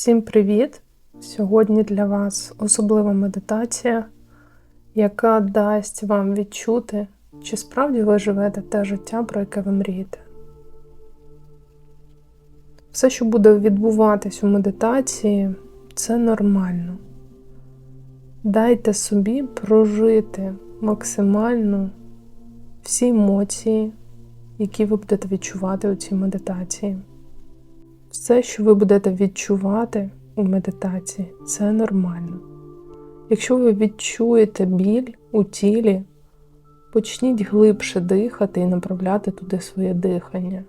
Всім привіт! Сьогодні для вас особлива медитація, яка дасть вам відчути, чи справді ви живете те життя, про яке ви мрієте. Все, що буде відбуватись у медитації, це нормально. Дайте собі прожити максимально всі емоції, які ви будете відчувати у цій медитації. Все, що ви будете відчувати у медитації, це нормально. Якщо ви відчуєте біль у тілі, почніть глибше дихати і направляти туди своє дихання.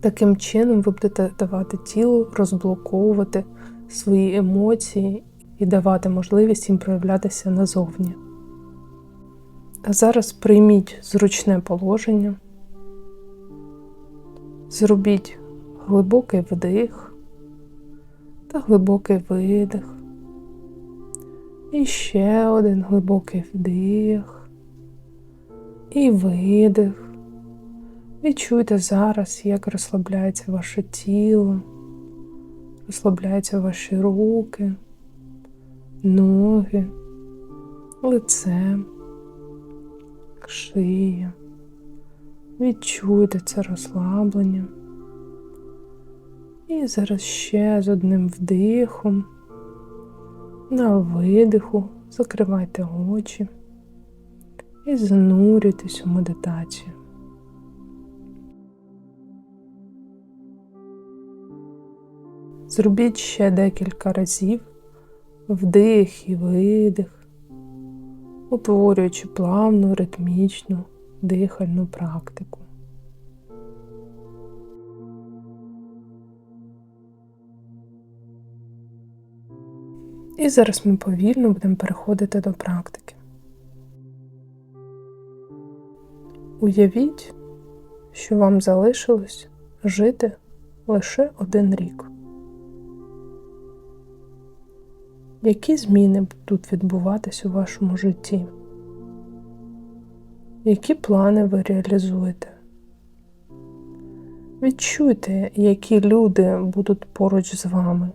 Таким чином, ви будете давати тілу розблоковувати свої емоції і давати можливість їм проявлятися назовні. А зараз прийміть зручне положення, зробіть глибокий вдих та глибокий видих. І ще один глибокий вдих і видих. Відчуйте зараз, як розслабляється ваше тіло, розслабляються ваші руки, ноги, лице, шия. Відчуйте це розслаблення. І зараз ще з одним вдихом, на видиху закривайте очі і занурюйтесь у медитацію. Зробіть ще декілька разів вдих і видих, утворюючи плавну ритмічну дихальну практику. І зараз ми повільно будемо переходити до практики. Уявіть, що вам залишилось жити лише один рік. Які зміни будуть відбуватись у вашому житті? Які плани ви реалізуєте? Відчуйте, які люди будуть поруч з вами.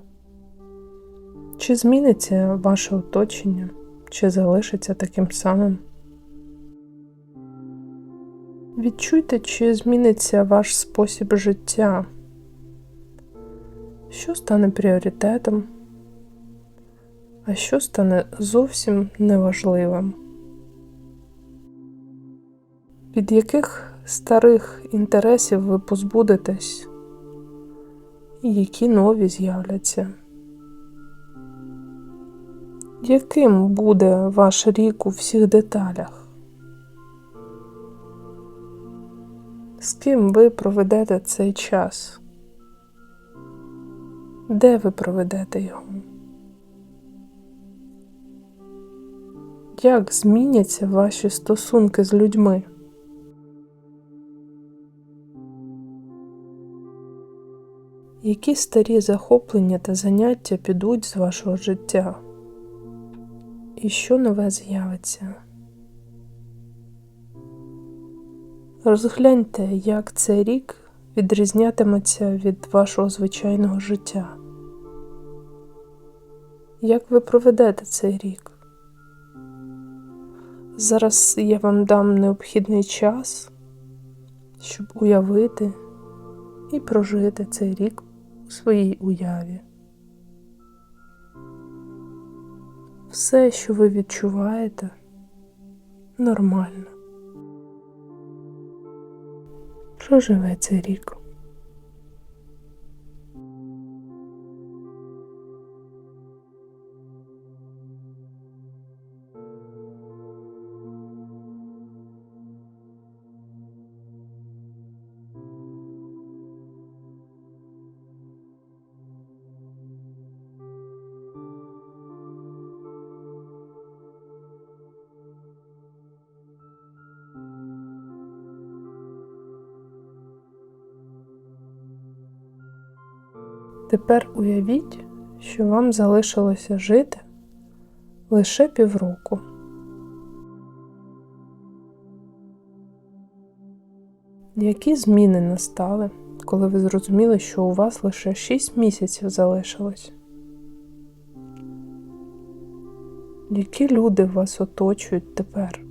Чи зміниться ваше оточення, чи залишиться таким самим? Відчуйте, чи зміниться ваш спосіб життя, що стане пріоритетом, а що стане зовсім неважливим. Від яких старих інтересів ви позбудетесь, і які нові з'являться? Яким буде ваш рік у всіх деталях? З ким ви проведете цей час? Де ви проведете його? Як зміняться ваші стосунки з людьми? Які старі захоплення та заняття підуть з вашого життя? І що нове з'явиться? Розгляньте, як цей рік відрізнятиметься від вашого звичайного життя. Як ви проведете цей рік? Зараз я вам дам необхідний час, щоб уявити і прожити цей рік у своїй уяві. Все, що ви відчуваєте, нормально. Проживе цей рік. Тепер уявіть, що вам залишилося жити лише півроку. Які зміни настали, коли ви зрозуміли, що у вас лише 6 місяців залишилось? Які люди вас оточують тепер?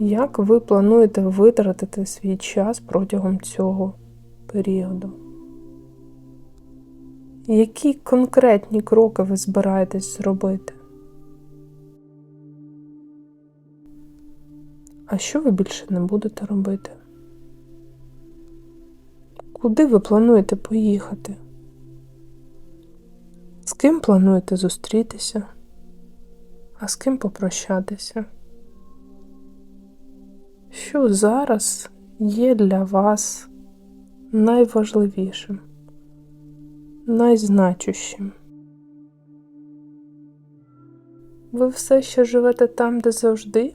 Як ви плануєте витратити свій час протягом цього періоду? Які конкретні кроки ви збираєтесь зробити? А що ви більше не будете робити? Куди ви плануєте поїхати? З ким плануєте зустрітися? А з ким попрощатися? Що зараз є для вас найважливішим, найзначущим? Ви все ще живете там, де завжди?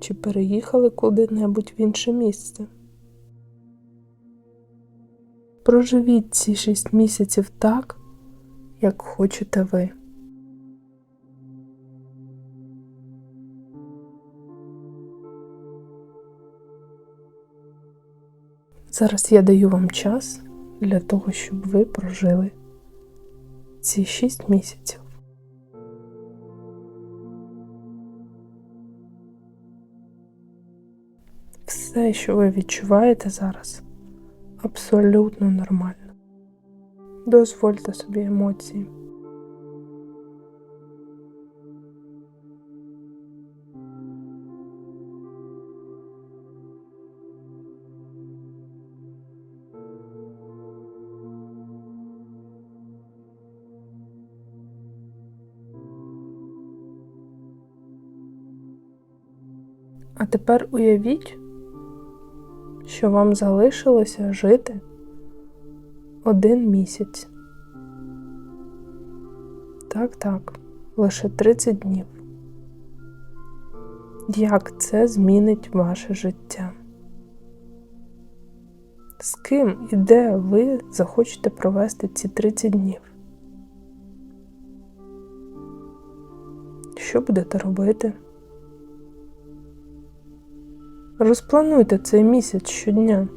Чи переїхали куди-небудь в інше місце? Проживіть ці шість місяців так, як хочете ви. Зараз я даю вам час для того, щоб ви прожили ці шість місяців. Все, що ви відчуваєте зараз, абсолютно нормально. Дозвольте собі емоції. А тепер уявіть, що вам залишилося жити один місяць. Так, так, лише 30 днів. Як це змінить ваше життя? З ким і де ви захочете провести ці 30 днів? Що будете робити? Розплануйте цей місяць щодня.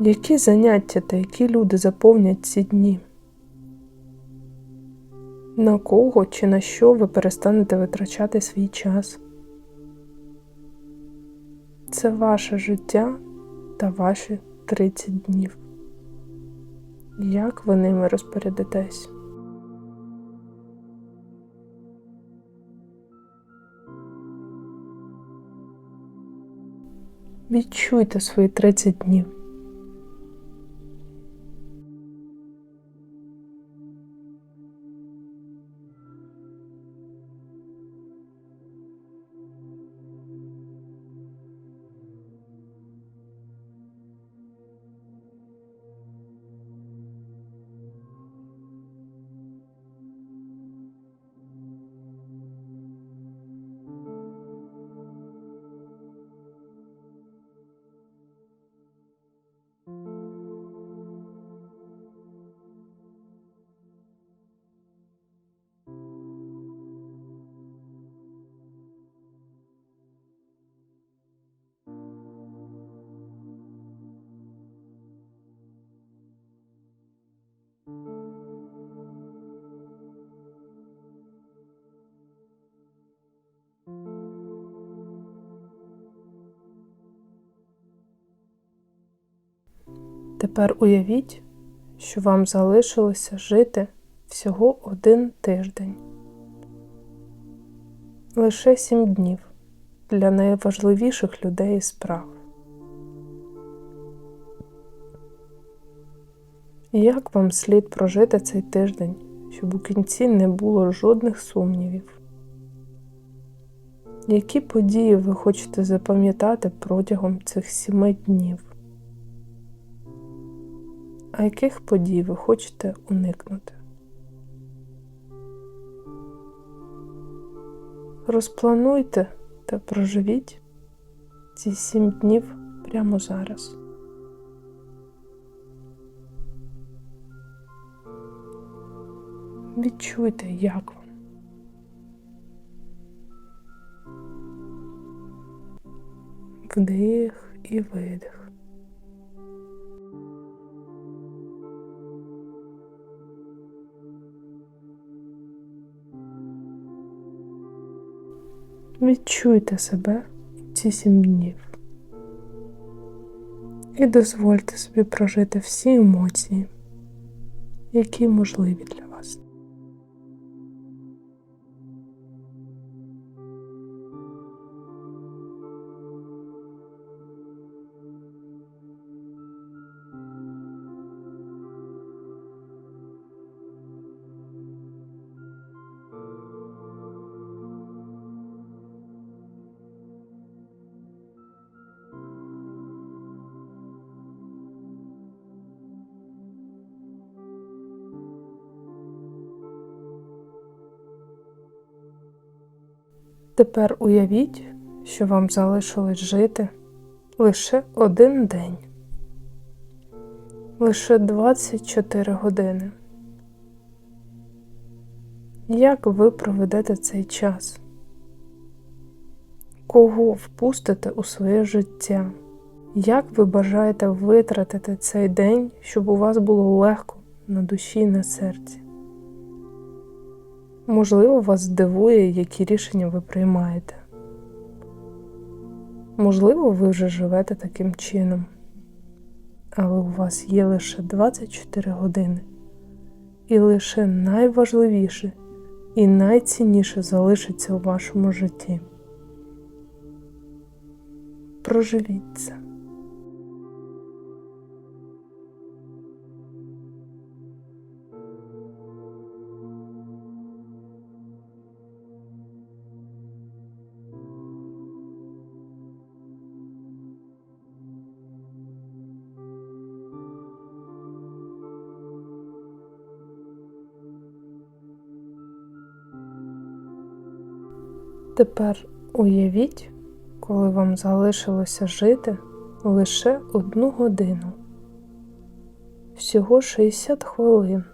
Які заняття та які люди заповнять ці дні? На кого чи на що ви перестанете витрачати свій час? Це ваше життя та ваші 30 днів. Як ви ними розпорядитесь? Відчуйте свої 30 днів. Тепер уявіть, що вам залишилося жити всього один тиждень. Лише сім днів для найважливіших людей і справ. Як вам слід прожити цей тиждень, щоб у кінці не було жодних сумнівів? Які події ви хочете запам'ятати протягом цих сіми днів? А яких подій ви хочете уникнути? Розплануйте та проживіть ці сім днів прямо зараз. Відчуйте, як вам. Вдих і видих. Відчуйте себе ці сім днів. І дозвольте собі прожити всі емоції, які можливі для Тепер уявіть, що вам залишилось жити лише один день, лише 24 години. Як ви проведете цей час? Кого впустите у своє життя? Як ви бажаєте витратити цей день, щоб у вас було легко на душі і на серці? Можливо, вас здивує, які рішення ви приймаєте. Можливо, ви вже живете таким чином, але у вас є лише 24 години, і лише найважливіше і найцінніше залишиться у вашому житті. Проживіть це. Тепер уявіть, коли вам залишилося жити лише одну годину, всього 60 хвилин.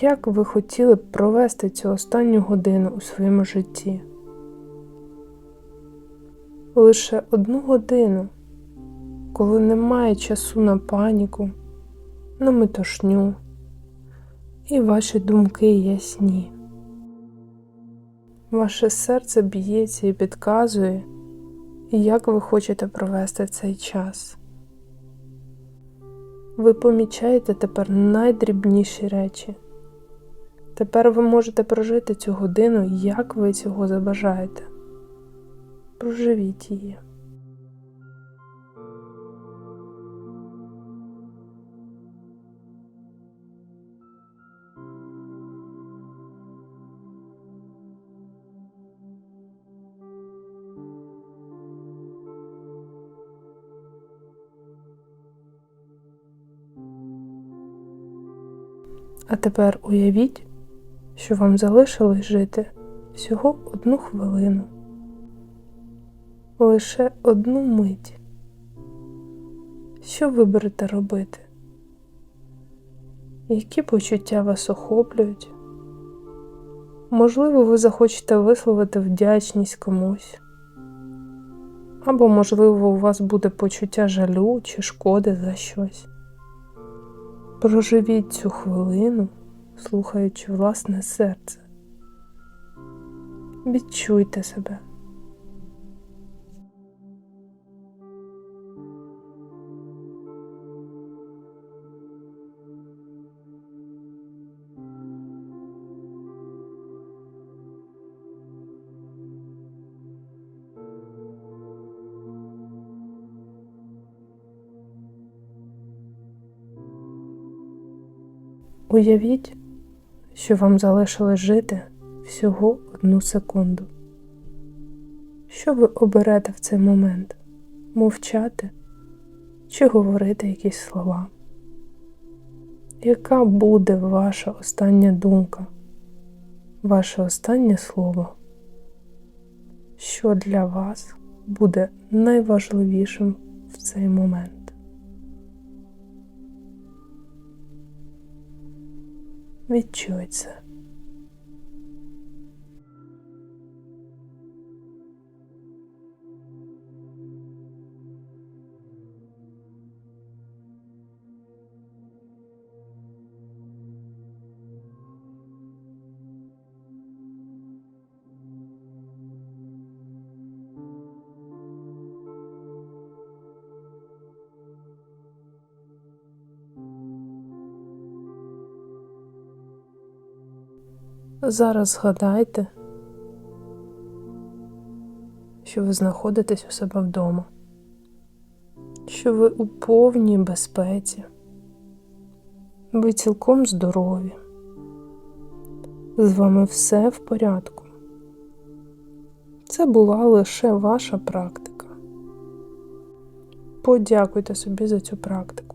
Як ви хотіли б провести цю останню годину у своєму житті? Лише одну годину, коли немає часу на паніку, на метушню, і ваші думки ясні. Ваше серце б'ється і підказує, як ви хочете провести цей час. Ви помічаєте тепер найдрібніші речі. Тепер ви можете прожити цю годину, як ви цього забажаєте. Проживіть її. А тепер уявіть, що вам залишилось жити всього одну хвилину, лише одну мить. Що ви будете робити? Які почуття вас охоплюють? Можливо, ви захочете висловити вдячність комусь, або, можливо, у вас буде почуття жалю чи шкоди за щось. Проживіть цю хвилину, слухаючи власне серце. Відчуйте себе. Уявіть, що вам залишилось жити всього одну секунду. Що ви оберете в цей момент? Мовчати чи говорити якісь слова? Яка буде ваша остання думка, ваше останнє слово? Що для вас буде найважливішим в цей момент? Відчуй це. Зараз згадайте, що ви знаходитесь у себе вдома, що ви у повній безпеці, ви цілком здорові, з вами все в порядку. Це була лише ваша практика. Подякуйте собі за цю практику.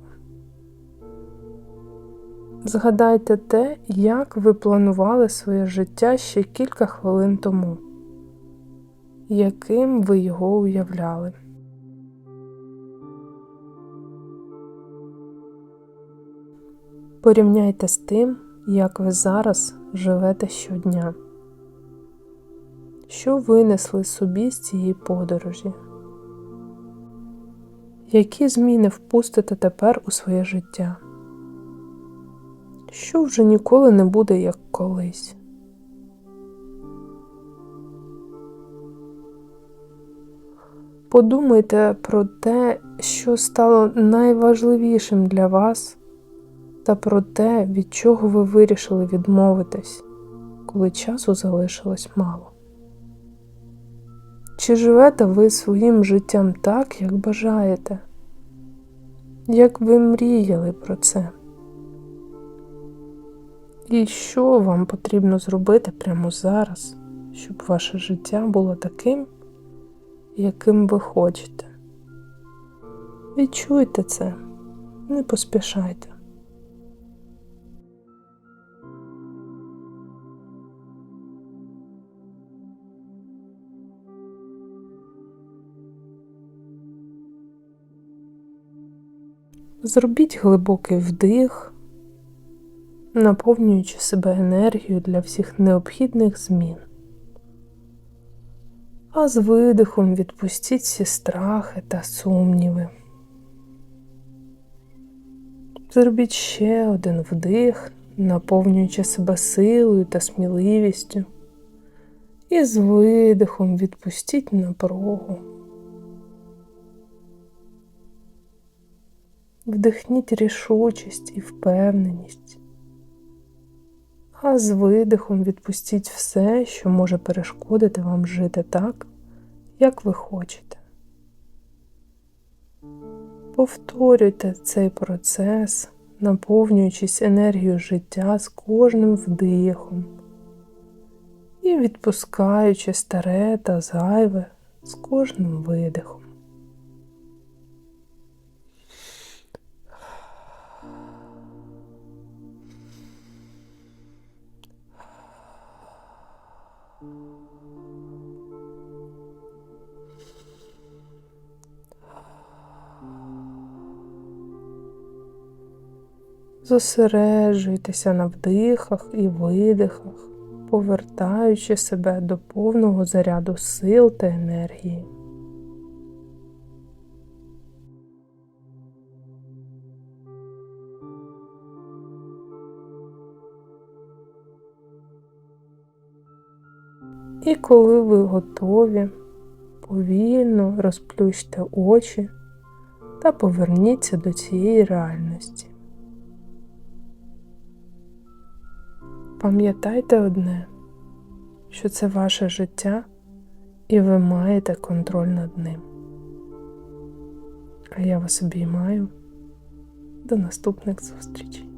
Згадайте те, як ви планували своє життя ще кілька хвилин тому, яким ви його уявляли. Порівняйте з тим, як ви зараз живете щодня. Що винесли собі з цієї подорожі? Які зміни впустите тепер у своє життя? Що вже ніколи не буде як колись? Подумайте про те, що стало найважливішим для вас, та про те, від чого ви вирішили відмовитись, коли часу залишилось мало. Чи живете ви своїм життям так, як бажаєте? Як ви мріяли про це? І що вам потрібно зробити прямо зараз, щоб ваше життя було таким, яким ви хочете? Відчуйте це, не поспішайте. Зробіть глибокий вдих, наповнюючи себе енергією для всіх необхідних змін. А з видихом відпустіть всі страхи та сумніви. Зробіть ще один вдих, наповнюючи себе силою та сміливістю. І з видихом відпустіть напругу. Вдихніть рішучість і впевненість, а з видихом відпустіть все, що може перешкодити вам жити так, як ви хочете. Повторюйте цей процес, наповнюючись енергією життя з кожним вдихом і відпускаючи старе та зайве з кожним видихом. Зосереджуйтеся на вдихах і видихах, повертаючи себе до повного заряду сил та енергії. І коли ви готові, повільно розплющте очі та поверніться до цієї реальності. Пам'ятайте одне, що це ваше життя і ви маєте контроль над ним. А я вас обіймаю. До наступних зустрічей.